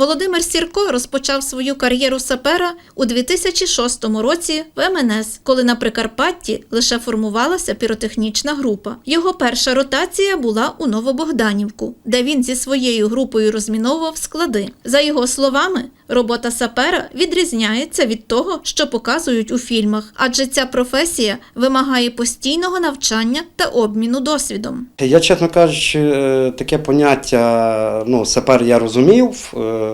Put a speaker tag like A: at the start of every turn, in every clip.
A: Володимир Сірко розпочав свою кар'єру сапера у 2006 році в МНС, коли на Прикарпатті лише формувалася піротехнічна група. Його перша ротація була у Новобогданівку, де він зі своєю групою розміновував склади. За його словами, робота сапера відрізняється від того, що показують у фільмах, адже ця професія вимагає постійного навчання та обміну досвідом.
B: Я, чесно кажучи, е, таке поняття, ну, сапер я розумів е,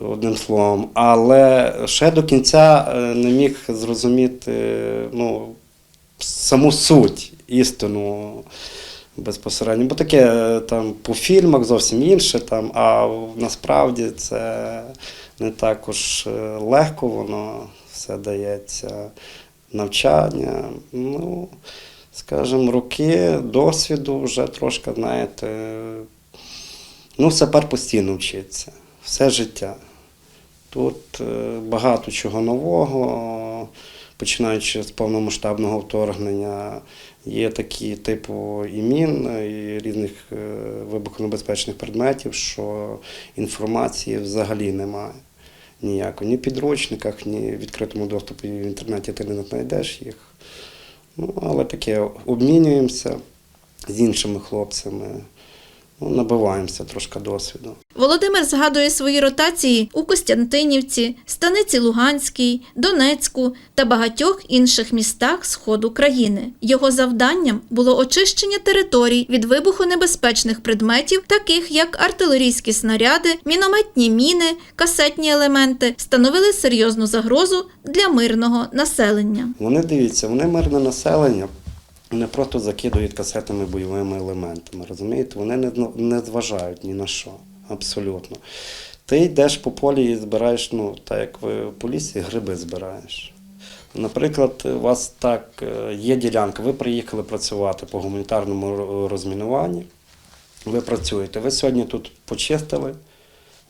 B: одним словом, але ще до кінця е, не міг зрозуміти ну, саму суть, істину безпосередньо. Бо таке е, там по фільмах зовсім інше, там, а насправді це не також е, легко воно все дається. Навчання. Ну, скажімо, роки досвіду вже трошки, знаєте, ну, сапер постійно вчиться, все життя. Тут е, багато чого нового, починаючи з повномасштабного вторгнення, є такі типу і мін, і різних е, вибухонебезпечних предметів, що інформації взагалі немає. Ніякої. Ні в підручниках, ні в відкритому доступі в інтернеті ти не знайдеш їх. Ну, але таке обмінюємося з іншими хлопцями, ну, набиваємося трошки досвіду.
A: Володимир згадує свої ротації у Костянтинівці, Станиці Луганській, Донецьку та багатьох інших містах сходу країни. Його завданням було очищення територій від вибухонебезпечних предметів, таких як артилерійські снаряди, мінометні міни, касетні елементи, становили серйозну загрозу для мирного населення.
B: Вони дивіться, вони мирне населення, вони просто закидують касетами бойовими елементами. Розумієте? Вони не, не зважають ні на що. Абсолютно. Ти йдеш по полі і збираєш, ну, так як ви по лісі, гриби збираєш. Наприклад, у вас так е, є ділянка, ви приїхали працювати по гуманітарному ро- розмінуванні. Ви працюєте. Ви сьогодні тут почистили,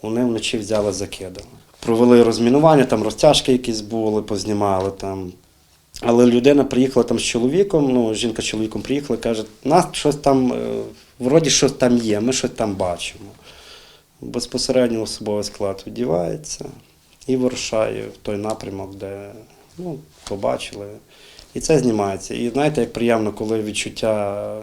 B: вони вночі взяли, закидали. Провели розмінування, там розтяжки якісь були, познімали там. Але людина приїхала там з чоловіком, ну, жінка з чоловіком приїхала каже, нас щось там, е, вроді щось там є, ми щось там бачимо. Безпосередньо особовий склад віддівається і вирушає в той напрямок, де ну, побачили. І це знімається. І знаєте, як приємно, коли відчуття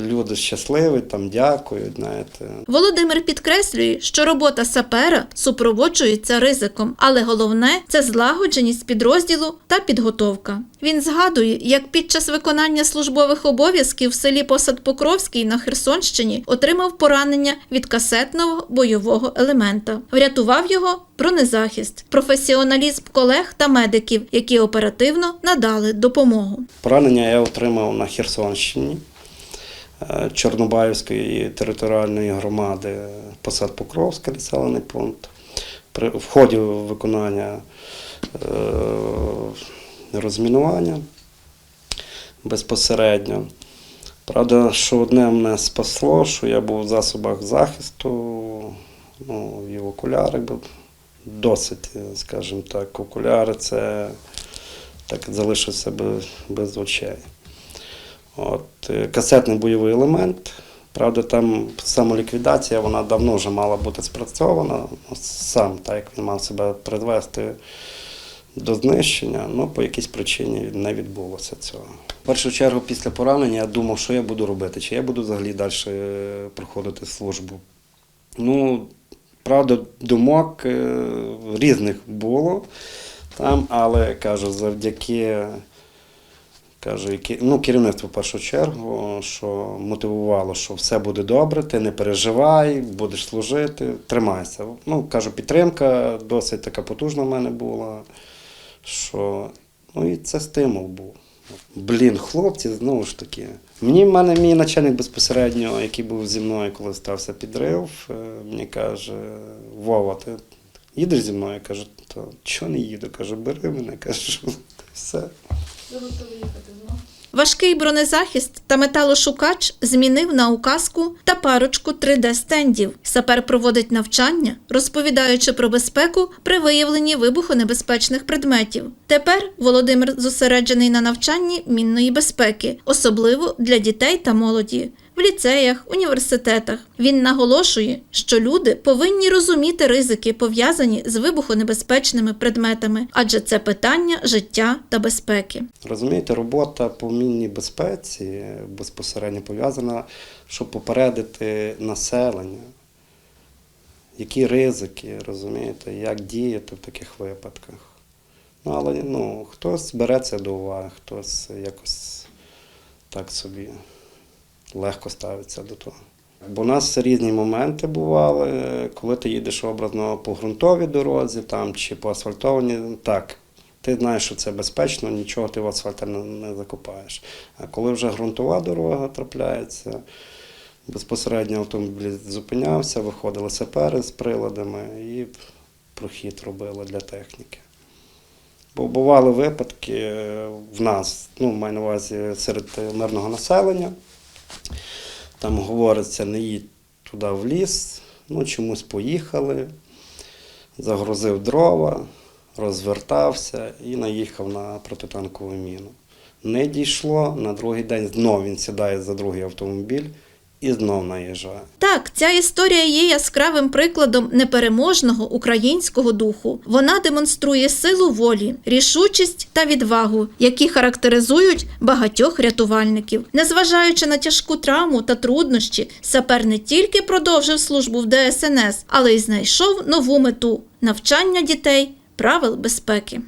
B: люди щасливі, там дякують, знаєте.
A: Володимир підкреслює, що робота сапера супроводжується ризиком, але головне це злагодженість підрозділу та підготовка. Він згадує, як під час виконання службових обов'язків в селі Посад Покровський на Херсонщині отримав поранення від касетного бойового елемента. Врятував його бронезахист, професіоналізм колег та медиків, які оперативно надали допомогу.
B: Поранення я отримав на Херсонщині Чорнобаївської територіальної громади Посад Покровська, населений пункт. При в ході виконання е, розмінування безпосередньо. Правда, що одне мене спасло, що я був в засобах захисту, ну, і в окулярах був досить, скажімо так, окуляри це так залишився без, без очей. От, е, касетний бойовий елемент. Правда, там самоліквідація, вона давно вже мала бути спрацьована. Сам так як він мав себе привести до знищення, ну по якійсь причині не відбулося цього. В першу чергу, після поранення я думав, що я буду робити, чи я буду взагалі далі е, проходити службу. Ну, правда, думок е, різних було там, але кажу, завдяки кажу, ну, керівництво в першу чергу, що мотивувало, що все буде добре, ти не переживай, будеш служити, тримайся. Ну, кажу, підтримка досить така потужна в мене була, що ну і це стимул був. Блін, хлопці, знову ж таки. Мені в мене мій начальник безпосередньо, який був зі мною, коли стався підрив, е, мені каже, Вова, ти їдеш зі мною? Я кажу, то чого не їду? Кажу, бери мене, кажу, все.
A: Важкий бронезахист та металошукач змінив на указку та парочку 3D-стендів. Сапер проводить навчання, розповідаючи про безпеку при виявленні вибухонебезпечних предметів. Тепер Володимир зосереджений на навчанні мінної безпеки, особливо для дітей та молоді. В ліцеях, університетах. Він наголошує, що люди повинні розуміти ризики, пов'язані з вибухонебезпечними предметами, адже це питання життя та безпеки.
B: Розумієте, робота по мінній безпеці безпосередньо пов'язана, щоб попередити населення, які ризики, розумієте, як діяти в таких випадках. Ну, але ну, хтось бере це до уваги, хтось якось так собі легко ставиться до того. Бо у нас різні моменти бували, коли ти їдеш образно по ґрунтовій дорозі там, чи по асфальтованій, так, ти знаєш, що це безпечно, нічого ти в асфальті не, закопаєш. А коли вже ґрунтова дорога трапляється, безпосередньо автомобіль зупинявся, виходили сапери з приладами і прохід робили для техніки. Бо бували випадки в нас, ну, маю на увазі серед мирного населення. Там говориться, не їдь туди в ліс, ну чомусь поїхали, загрузив дрова, розвертався і наїхав на протитанкову міну. Не дійшло, на другий день знов він сідає за другий автомобіль і знов наїжджає.
A: Так, ця історія є яскравим прикладом непереможного українського духу. Вона демонструє силу волі, рішучість та відвагу, які характеризують багатьох рятувальників. Незважаючи на тяжку травму та труднощі, сапер не тільки продовжив службу в ДСНС, але й знайшов нову мету навчання дітей правил безпеки.